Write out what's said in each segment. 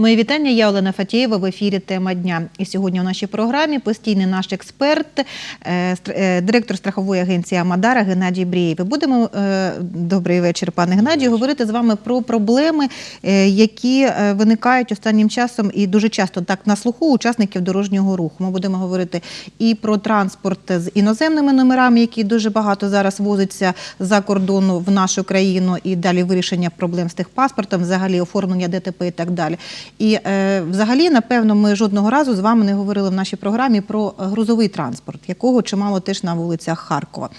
Мої вітання. Я Олена Фатєєва в ефірі Тема дня. І сьогодні у нашій програмі постійний наш експерт, е, е, директор страхової агенції Амадара Геннадій Брієв. Будемо е, добрий вечір, пане Геннадію. Говорити з вами про проблеми, які виникають останнім часом і дуже часто так на слуху учасників дорожнього руху. Ми будемо говорити і про транспорт з іноземними номерами, які дуже багато зараз возиться за кордону в нашу країну, і далі вирішення проблем з техпаспортом, взагалі оформлення ДТП і так далі. І е, взагалі, напевно, ми жодного разу з вами не говорили в нашій програмі про грузовий транспорт, якого чимало теж на вулицях Харкова.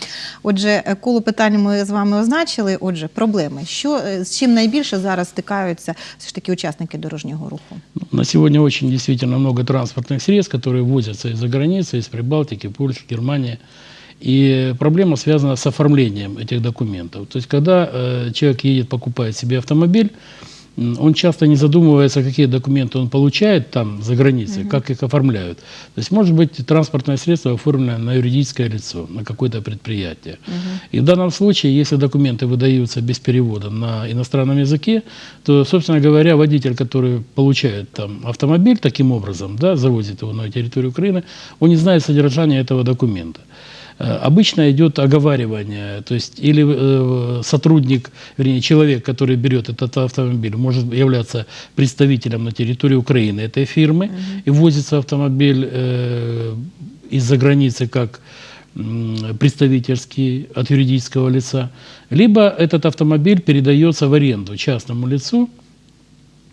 Отже, е, коло питань ми з вами означили. Отже, проблеми. Що е, з чим найбільше зараз стикаються все ж таки учасники дорожнього руху? На сегодня очень действительно много транспортных средств, которые возятся из-за границы, из Прибалтики, Польши, Германии. И проблема связана с оформлением этих документов. То есть, когда э, человек едет, покупает себе автомобиль, м, он часто не задумывается, какие документы он получает там за границей, как их оформляют. То есть, может быть, транспортное средство оформлено на юридическое лицо, на какое-то предприятие. И в данном случае, если документы выдаются без перевода на иностранном языке, то, собственно говоря, водитель, который получает там автомобиль таким образом, да, завозит его на территорию Украины, он не знает содержания этого документа. Э, Обычно идет оговаривание, то есть или э, сотрудник, вернее человек, который берет этот автомобиль, может являться представителем на территории Украины этой фирмы и возится автомобиль э, из-за границы как представительский от юридического лица, либо этот автомобиль передается в аренду частному лицу,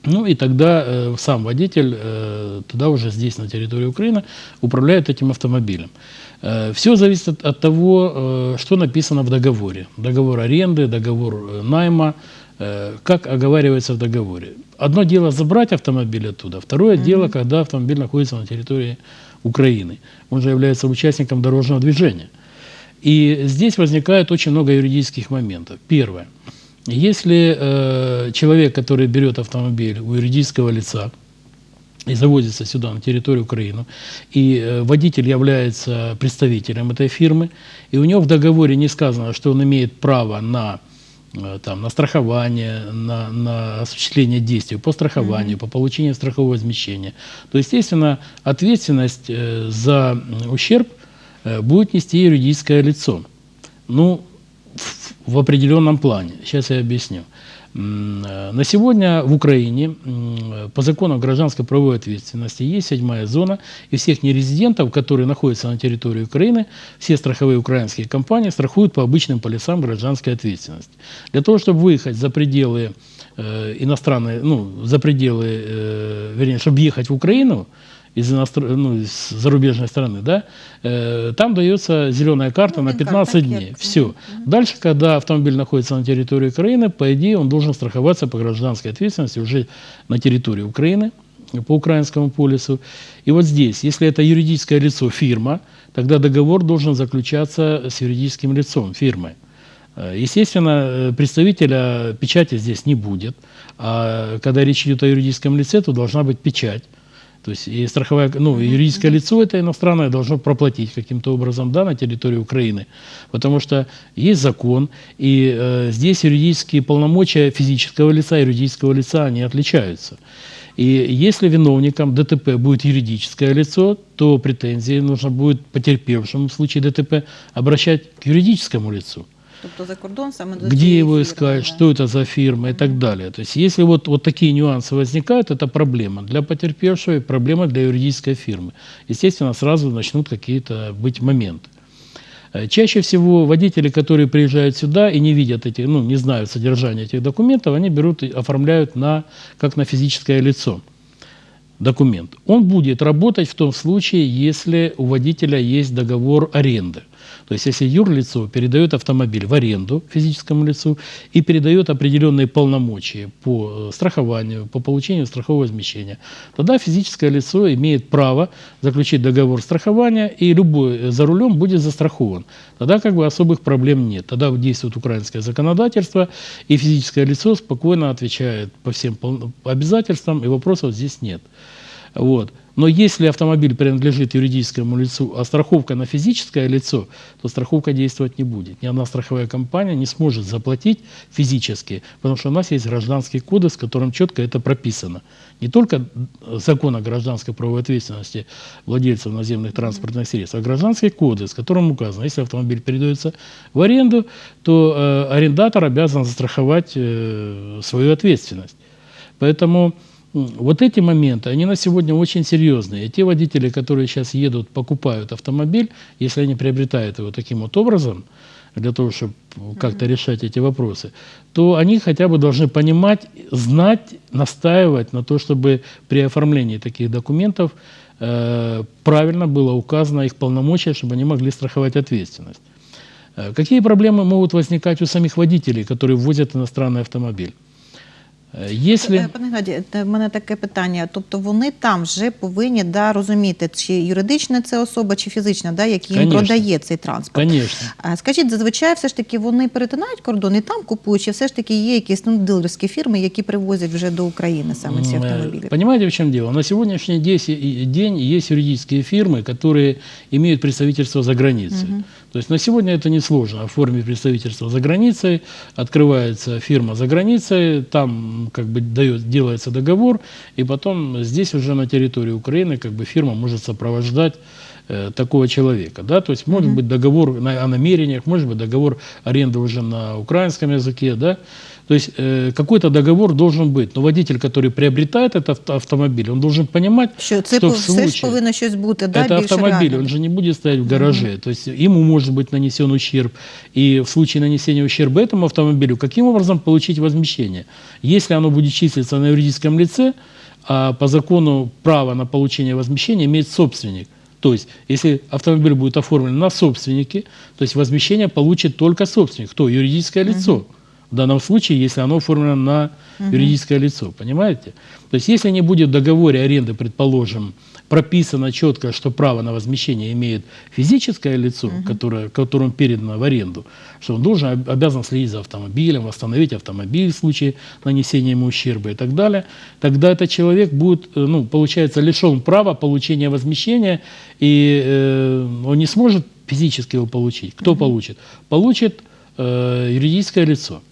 ну и тогда э, сам водитель, э, тогда уже здесь, на территории Украины, управляет этим автомобилем. все зависит от, от того, э, что написано в договоре. Договор аренды, договор э, найма, э, как оговаривается в договоре. Одно дело забрать автомобиль оттуда, второе дело, когда автомобиль находится на территории Украины. Он же является участником дорожного движения. И здесь возникает очень много юридических моментов. Первое. Если э, человек, который берет автомобиль у юридического лица и завозится сюда, на территорию Украины, и э, водитель является представителем этой фирмы, и у него в договоре не сказано, что он имеет право на э, там, на страхование, на, на осуществление действий по страхованию, по получению страхового возмещения, то, естественно, ответственность э, за ущерб э, будет нести юридическое лицо. Ну, в, определенном плане. Сейчас я объясню. Э, На сегодня в Украине м, по закону гражданской правовой ответственности есть седьмая зона, и всех нерезидентов, которые находятся на территории Украины, все страховые украинские компании страхуют по обычным полисам гражданской ответственности. Для того, чтобы выехать за пределы э, иностранной, ну, за пределы, э, вернее, чтобы ехать в Украину, из, иностр- ну, из зарубежной страны, да, э, там дается зеленая карта Ну, на пин-карта, 15 пакет. дней. Все. Дальше, когда автомобиль находится на территории Украины, по идее, он должен страховаться по гражданской ответственности уже на территории Украины, по украинскому полису. И вот здесь, если это юридическое лицо, фирма, тогда договор должен заключаться с юридическим лицом, фирмой. Э, Естественно, э, представителя печати здесь не будет. А когда речь идет о юридическом лице, то должна быть печать. То есть и страховая, ну, юридическое лицо это иностранное должно проплатить каким-то образом да, на территории Украины. Потому что есть закон, и э, здесь юридические полномочия физического лица и юридического лица, они отличаются. И если виновником ДТП будет юридическое лицо, то претензии нужно будет потерпевшему в случае ДТП обращать к юридическому лицу Тобто за кордон саме до Где цієї его фірми, искать, да. что это за фирма и так далее. То есть если вот, вот такие нюансы возникают, это проблема для потерпевшего и проблема для юридической фирмы. Естественно, сразу начнут какие-то быть моменты. Э, Чаще всего водители, которые приезжают сюда и не видят эти, ну, не знают содержания этих документов, они берут и оформляют на, как на физическое лицо документ. Он будет работать в том случае, если у водителя есть договор аренды. То есть, если юрлицо передает автомобиль в аренду физическому лицу и передает определенные полномочия по э, страхованию, по получению страхового возмещения, тогда физическое лицо имеет право заключить договор страхования, и любой э, за рулем будет застрахован. Тогда как бы особых проблем нет. Тогда действует украинское законодательство, и физическое лицо спокойно отвечает по всем обязательствам, и вопросов здесь нет. Вот. Но если автомобиль принадлежит юридическому лицу, а страховка на физическое лицо, то страховка действовать не будет. Ни одна страховая компания не сможет заплатить физически, потому что у нас есть гражданский кодекс, в котором четко это прописано. Не только закон о гражданской правовой ответственности владельцев наземных транспортных средств, а гражданский кодекс, в котором указано, если автомобиль передается в аренду, то э, арендатор обязан застраховать э, свою ответственность. Поэтому вот эти моменты, они на сегодня очень серьезные. И те водители, которые сейчас едут, покупают автомобиль, если они приобретают его таким вот образом, для того, чтобы как-то решать эти вопросы, то они хотя бы должны понимать, знать, настаивать на то, чтобы при оформлении таких документов э, правильно было указано их полномочия, чтобы они могли страховать ответственность. Э, Какие проблемы могут возникать у самих водителей, которые ввозят иностранный автомобиль? Э, Если... Е, Пане Гнаді, е, в мене таке питання. Тобто вони там вже повинні да, розуміти, чи юридична це особа, чи фізична, да, який їм Конечно. продає цей транспорт. Конечно. А Скажіть, зазвичай все ж таки вони перетинають кордон і там купують, чи все ж таки є якісь ну, дилерські фірми, які привозять вже до України саме ці М, э, автомобілі? Понимаете, в чем дело? На сегодняшний день есть- и- день есть юридические фирмы, которые имеют представительство за границей. То есть на сегодня это несложно. Оформить представительство за границей, открывается фирма за границей, там как бы дает, делается договор, и потом здесь уже на территории Украины как бы фирма может сопровождать э, такого человека, да, то есть может быть договор на- о намерениях, может быть договор аренды уже на украинском языке, да, то есть э, какой-то договор должен быть, но водитель, который приобретает этот авто- автомобиль, он должен понимать, Що це что в все ж случае повинно щось бути, да, это автомобиль, реально? он же не будет стоять в гараже, то есть ему может быть нанесен ущерб, и в случае нанесения ущерба этому автомобилю, каким образом получить возмещение? Если оно будет числиться на юридическом лице, а по закону право на получение возмещения имеет собственник. То есть, если автомобиль будет оформлен на собственнике, то есть возмещение получит только собственник. Кто? Юридическое лицо. В данном случае, если оно оформлено на юридическое лицо. Понимаете? То есть, если не будет в договоре аренды, предположим, прописано четко, что право на возмещение имеет физическое лицо, которое, которому передано в аренду, что он должен, об- обязан следить за автомобилем, восстановить автомобиль в случае нанесения ему ущерба и так далее, тогда этот человек будет, э, ну, получается, лишен права получения возмещения, и э, он не сможет физически его получить. Кто получит? Получит э, юридическое лицо.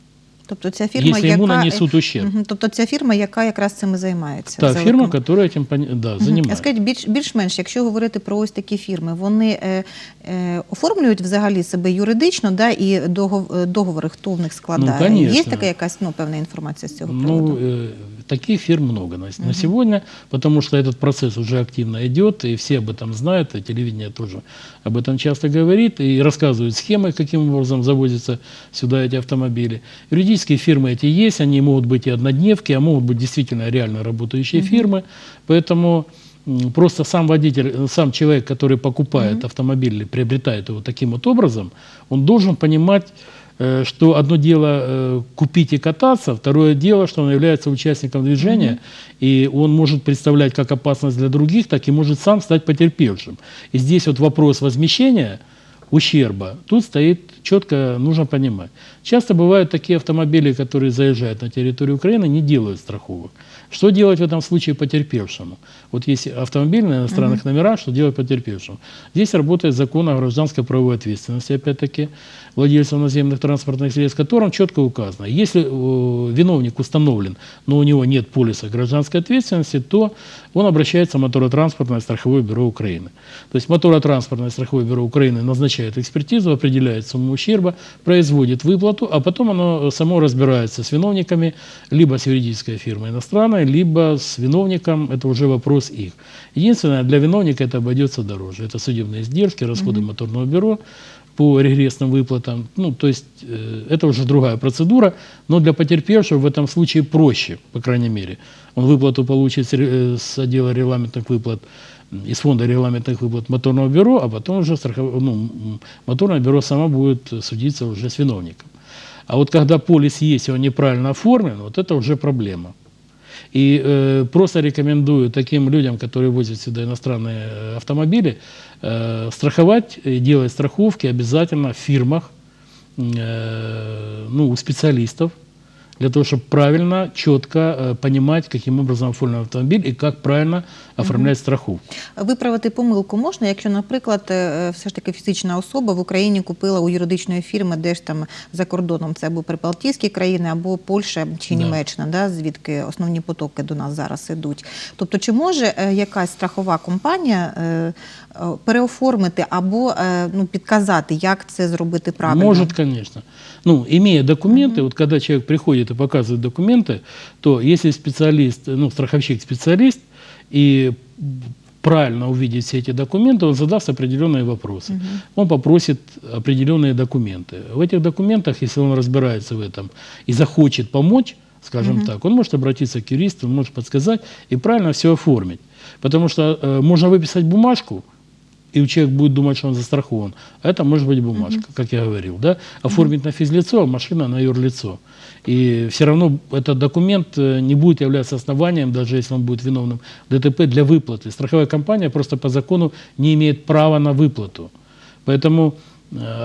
Тобто ця фірма, Якщо яка... нанесуть ущерб. Тобто ця фірма, яка якраз цим і займається. Та фірма, яка цим да, займається. А скажіть, більш, більш-менш, якщо говорити про ось такі фірми, вони е, е, оформлюють взагалі себе юридично, да, і догов- е, договори, хто в них складає? Ну, конечно. Є така якась ну, певна інформація з цього приводу? Ну, э, таких фирм много на, на сегодня, потому что этот процесс уже активно идет, и все об этом знают, и телевидение тоже об этом часто говорит, и рассказывают схемы, каким образом завозятся сюда эти автомобили. Юридические фирмы эти есть, они могут быть и однодневки, а могут быть действительно реально работающие фирмы, поэтому просто сам водитель, сам человек, который покупает автомобиль или приобретает его таким вот образом, он должен понимать, что одно дело э, купить и кататься, второе дело, что он является участником движения, и он может представлять как опасность для других, так и может сам стать потерпевшим. И здесь вот вопрос возмещения ущерба, тут стоит четко, нужно понимать. Часто бывают такие автомобили, которые заезжают на территорию Украины, не делают страховок. Что делать в этом случае потерпевшему? Вот есть автомобиль на иностранных номерах, что делать потерпевшему? Здесь работает закон о гражданской правовой ответственности, опять-таки, владельцев наземных транспортных средств, в котором четко указано, если э, виновник установлен, но у него нет полиса гражданской ответственности, то он обращается в моторотранспортное страховое бюро Украины. То есть моторотранспортное страховое бюро Украины назначает экспертизу, определяет сумму ущерба, производит выплату, а потом оно само разбирается с виновниками, либо с юридической фирмой иностранной, либо с виновником, это уже вопрос их. Единственное, для виновника это обойдется дороже. Это судебные издержки, расходы моторного бюро по регрессным выплатам. Ну, то есть э, это уже другая процедура, но для потерпевшего в этом случае проще, по крайней мере. Он выплату получит с, э, с отдела регламентных выплат, из фонда регламентных выплат моторного бюро, а потом уже страхов- ну, моторное бюро само будет судиться уже с виновником. А вот когда полис есть, и он неправильно оформлен, вот это уже проблема. И э, просто рекомендую таким людям, которые возят сюда иностранные э, автомобили, э, страховать и делать страховки обязательно в фирмах, э, ну, у специалистов, для того, чтобы правильно, четко э, понимать, каким образом оформлен автомобиль и как правильно оформлять страховку. Виправити помилку можна, якщо, наприклад, е, все ж таки фізична особа в Україні купила у юридичної фірми, де ж там за кордоном це або прибалтійські країни, або Польща чи Да. Німеччина, да, звідки основні потоки до нас зараз ідуть. Тобто, чи може е, якась страхова компанія е, е, переоформити або е, ну, підказати, як це зробити правильно? Может, конечно. Ну, имея документы, вот когда человек приходит и показывает документы, то если специалист, ну, страховщик-специалист, и правильно увидит все эти документы, он задаст определенные вопросы. Он попросит определенные документы. В этих документах, если он разбирается в этом и захочет помочь, скажем так, он может обратиться к юристу, он может подсказать и правильно все оформить. Потому что э, можно выписать бумажку, и человек будет думать, что он застрахован. А это может быть бумажка, как я говорил. Да? Оформить на физлицо, а машина на юрлицо. И все равно этот документ э, не будет являться основанием, даже если он будет виновным ДТП, для выплаты. Страховая компания просто по закону не имеет права на выплату. Поэтому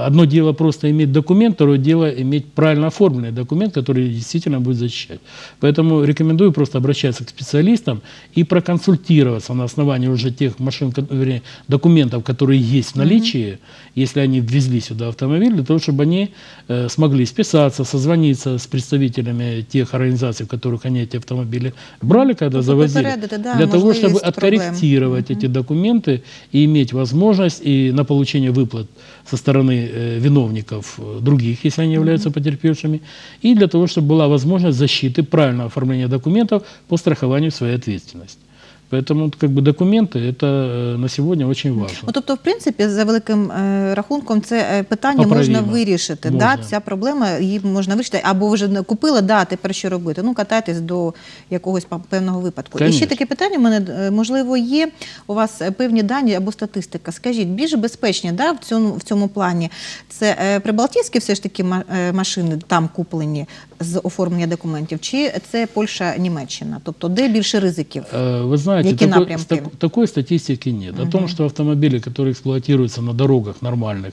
одно дело просто иметь документ, второе дело иметь правильно оформленный документ, который действительно будет защищать. Поэтому рекомендую просто обращаться к специалистам и проконсультироваться на основании уже тех машин, вернее, документов, которые есть в наличии, если они ввезли сюда автомобиль, для того, чтобы они э, смогли списаться, созвониться с представителями тех организаций, в которых они эти автомобили брали, когда Ну, завозили, попередити, да, для того, чтобы проблем. откорректировать эти документы и иметь возможность и на получение выплат со стороны э, виновников э, других, если они являются потерпевшими, и для того, чтобы была возможность защиты, правильного оформления документов по страхованию своей ответственности. Поэтому вот, как бы документы это э, на сегодня очень важно. Ну, тобто, в принципі, за великим е, рахунком, це е, питання Поправімо. можна вирішити. Можна. Да, ця проблема її можна вирішити. Або ви вже не купили, да, тепер що робити? Ну, катайтесь до якогось па- певного випадку. І ще Конечно. таке питання в мене, е, можливо, є у вас е, певні дані або статистика. Скажіть, більш безпечні да, в, цьому, в цьому плані? Це е, прибалтійські все ж таки ма- е, машини там куплені з оформлення документів, чи це Польща, Німеччина? Тобто, де більше ризиків? Э, Вы знаете, Какие такой, напрямки? ста- такой статистики нет. О том, что автомобили, которые эксплуатируются на дорогах нормальных,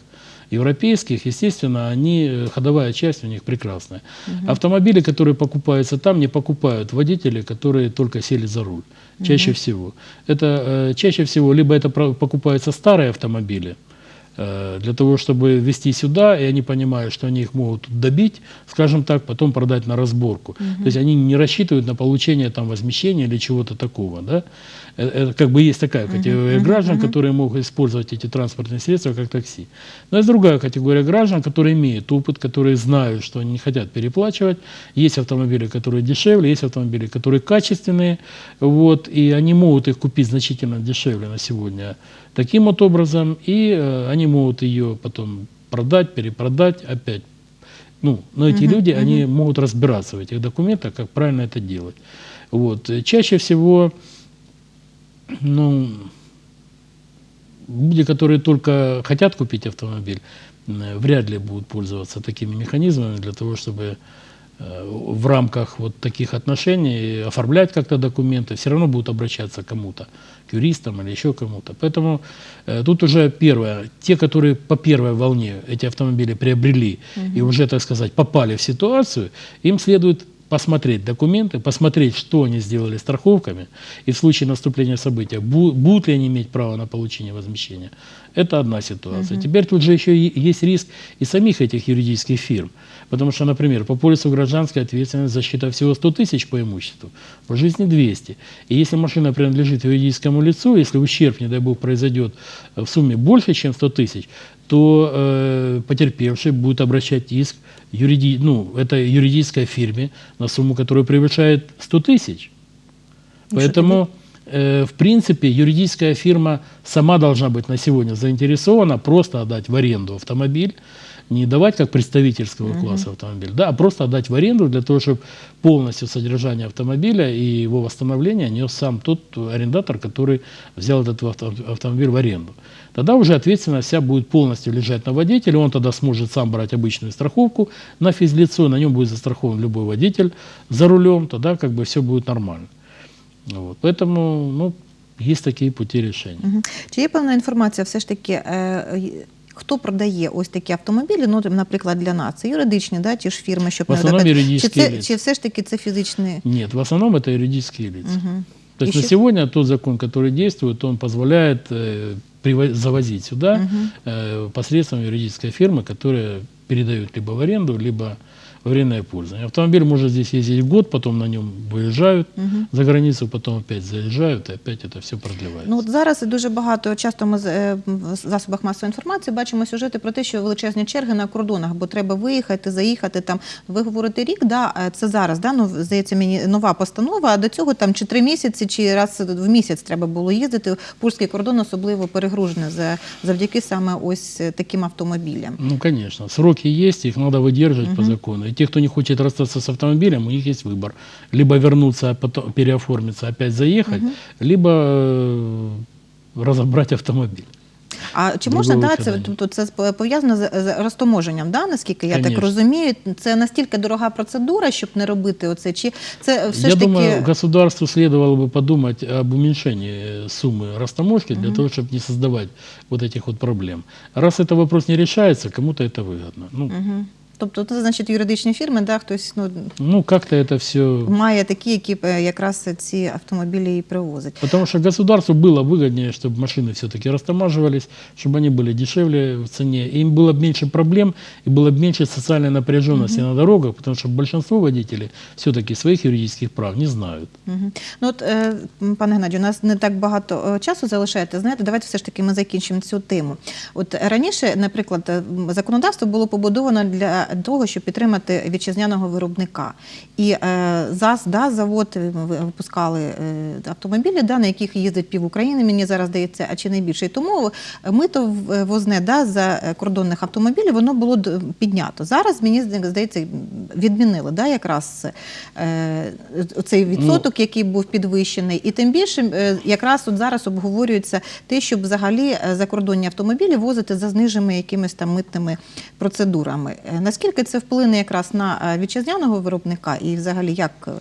европейских, естественно, они, э, ходовая часть у них прекрасная. Автомобили, которые покупаются там, не покупают водители, которые только сели за руль. Чаще всего. Это э, чаще всего либо это про- покупаются старые автомобили, э, для того, чтобы везти сюда, и они понимают, что они их могут добить, скажем так, потом продать на разборку. То есть они не рассчитывают на получение там возмещения или чего-то такого, да. Э, Это как бы есть такая категория граждан, которые могут использовать эти транспортные средства как такси. Но есть другая категория граждан, которые имеют опыт, которые знают, что они не хотят переплачивать. Есть автомобили, которые дешевле, есть автомобили, которые качественные, вот, и они могут их купить значительно дешевле на сегодня таким вот образом, и э, они могут ее потом продать, перепродать опять. Ну, но эти люди, они могут разбираться в этих документах, как правильно это делать. Вот. Э, Чаще всего, ну, люди, которые только хотят купить автомобиль, э, вряд ли будут пользоваться такими механизмами для того, чтобы в рамках вот таких отношений оформлять как-то документы, все равно будут обращаться к кому-то, к юристам или еще кому-то. Поэтому э, тут уже первое, те, которые по первой волне эти автомобили приобрели и уже, так сказать, попали в ситуацию, им следует посмотреть документы, посмотреть, что они сделали страховками, и в случае наступления события, бу- будут ли они иметь право на получение возмещения. Это одна ситуация. Теперь тут же еще есть риск и самих этих юридических фирм. Потому что, например, по полису гражданской ответственности защита всего 100 тысяч по имуществу, по жизни 200. И если машина принадлежит юридическому лицу, если ущерб, не дай бог, произойдет э, в сумме больше, чем 100 тысяч, то э, потерпевший будет обращать иск юриди... ну, это юридической фирме на сумму, которая превышает 100 тысяч. И Поэтому, в принципе, юридическая фирма сама должна быть на сегодня заинтересована просто отдать в аренду автомобиль, не давать как представительского класса автомобиль, да, а просто отдать в аренду для того, чтобы полностью содержание автомобиля и его восстановление нес сам тот арендатор, который взял этот авто- автомобиль в аренду. Тогда уже ответственность вся будет полностью лежать на водителе, он тогда сможет сам брать обычную страховку на физлицо, на нем будет застрахован любой водитель за рулем, тогда как бы все будет нормально. Вот. Поэтому, ну, есть такие пути решения. Мгм. Чи є певна інформація все ж таки, е, й- Хто продає ось такі автомобілі? Ну, наприклад, для нас це юридичні, да, ті ж фірми, щоб В основному видавати. чи, юридичні це, лиця. чи все ж таки це фізичні? Нет, в основном это юридические лица. Мгм. То есть И на щас- сегодня тот закон, который действует, он позволяет э, приво- завозить сюда э, посредством юридической фирмы, которая передает либо в аренду, либо в арендное пользование. Автомобиль может здесь ездить год, потом на нем выезжают за границу, потом опять заезжают, и опять это все продлевается. Ну от зараз дуже багато часто ми з- е, в засобах масової інформації бачимо сюжети про те, що величезні черги на кордонах, бо треба виїхати, заїхати там. Ви говорите рік, да, е, це зараз, да, ну здається, мені нова постанова. А до цього там чи три місяці, чи раз в місяць треба було їздити. Польський кордон особливо перегружений за завдяки саме ось е, таким автомобілям. Ну, конечно, сроки есть, их надо выдерживать по закону. И те, кто не хочет расстаться с автомобилем, у них есть выбор. Либо вернуться, а потом переоформиться, опять заехать, либо э, разобрать автомобиль. А чи Другого можна да, виходу це ні. тобто це сп- пов'язано з, з розтоможенням, да, наскільки я так Конечно. розумію? Це настільки дорога процедура, щоб не робити оце? Чи це все Я ж таки думаю, государству следовало бы подумать об уменьшении э, суммы растаможки для того, чтобы не создавать вот этих вот проблем. Раз это вопрос не решается, кому-то это выгодно. Ну, Мгм. Тобто це значить юридичні фірми, да, хтось ну, ну как-то это все має такі, які е, якраз ці автомобілі і привозять. Потому что государству было выгоднее, чтобы машины все-таки растамаживались, чтобы они были дешевле в цене, и им было бы меньше проблем, и было бы меньше социальной напряженности на дорогах, потому что большинство водителей все-таки своих юридических прав не знают. Мгм. Ну от, е, м, пане Геннадію, у нас не так багато е, часу залишаєте. Знаєте, давайте все ж таки ми закінчимо цю тему. От раніше, наприклад, е, м, законодавство було побудовано для того, щоб підтримати вітчизняного виробника. І е, ЗАЗ, да, завод е, випускали е, автомобілі, да, на яких їздить пів України, мені зараз здається, а чи не більше. І тому мито е, возне да, за е, кордонних автомобілів, воно було піднято. Зараз, мені здається, відмінили да, якраз е, цей відсоток, який був підвищений. І тим більше е, якраз от зараз обговорюється те, щоб взагалі е, закордонні автомобілі возити за зниженими якимись там митними процедурами. Е, Наскільки це вплине якраз на е, вітчизняного виробника і взагалі як е,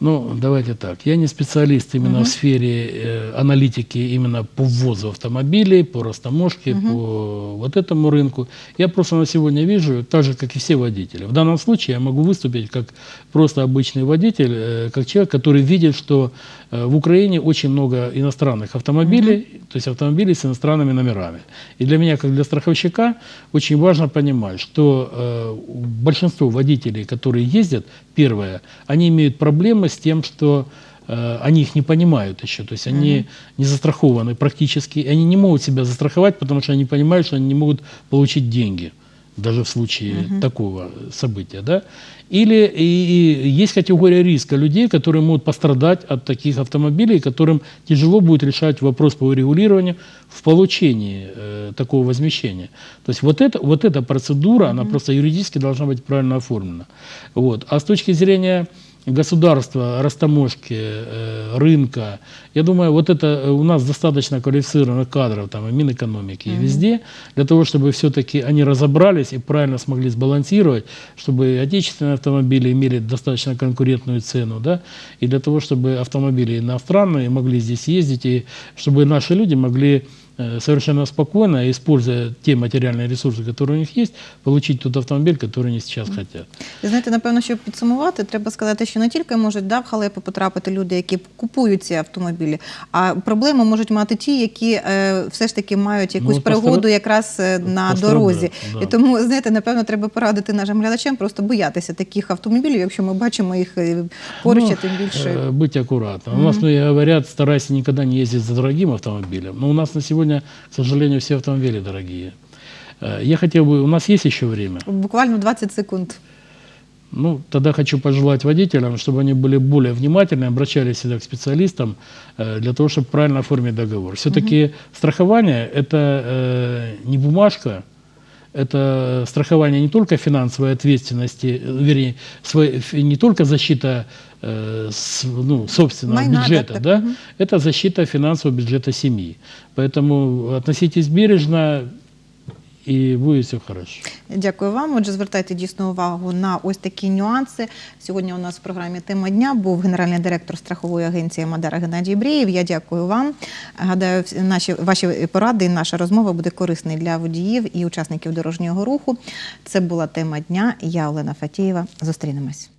ну, давайте так. Я не специалист именно в сфере э, аналитики именно по ввозу автомобилей, по растаможке, по вот этому рынку. Я просто на сегодня вижу, так же, как и все водители. В данном случае я могу выступить как просто обычный водитель, э, как человек, который видит, что э, в Украине очень много иностранных автомобилей, то есть автомобилей с иностранными номерами. И для меня, как для страховщика, очень важно понимать, что э, большинство водителей, которые ездят, первое, они имеют проблемы с тем, что э, они их не понимают еще, то есть они не застрахованы практически, они не могут себя застраховать, потому что они понимают, что они не могут получить деньги даже в случае такого события, да. Или и, и есть категория риска людей, которые могут пострадать от таких автомобилей, которым тяжело будет решать вопрос по урегулированию в получении э, такого возмещения. То есть вот, это, вот эта процедура, она просто юридически должна быть правильно оформлена. Вот. А с точки зрения государства, растаможки, э, рынка. Я думаю, вот это э, у нас достаточно квалифицированных кадров там и Минэкономики, и везде, для того, чтобы все-таки они разобрались и правильно смогли сбалансировать, чтобы отечественные автомобили имели достаточно конкурентную цену, да, и для того, чтобы автомобили иностранные могли здесь ездить, и чтобы наши люди могли совершенно спокойно, используя те материальные ресурсы, которые у них есть, получить тот автомобиль, который они сейчас хотят. І знаєте, напевно, щоб підсумувати, треба сказати, що не тільки можуть да, в халепу потрапити люди, які купують ці автомобілі, а проблеми можуть мати ті, які е, все ж таки мають якусь Ну, пригоду постра- якраз е, на пострадають, дорозі. да. І тому, знаєте, напевно, треба порадити нашим глядачам просто боятися таких автомобілів, якщо ми бачимо їх е, поруч, а Ну, тим більше. э, Быть аккуратным. У нас многие говорят, старайся никогда не ездить за дорогим автомобилем. Но у нас на сегодня, К сожалению, все автомобили дорогие. Э, Я хотел бы, у нас есть еще время. Буквально 20 секунд. Ну, тогда хочу пожелать водителям, чтобы они были более внимательны, обращались всегда к специалистам э, для того, чтобы правильно оформить договор. Все-таки страхование – это э, не бумажка, это страхование не только финансовой ответственности, вернее, свой- не только защита э, с- ну, собственного Майна, да, бюджета, так, да, мгм. это защита финансового бюджета семьи. Поэтому относитесь бережно, и будет все хорошо. Дякую вам. Отже, звертайте дійсно увагу на ось такі нюанси. Сьогодні у нас в програмі Тема дня був генеральний директор страхової агенції Мадара Геннадій Брієв. Я дякую вам. Гадаю, всі наші ваші поради і наша розмова буде корисною для водіїв і учасників дорожнього руху. Це була тема дня. Я Олена Фатієва. Зустрінемось.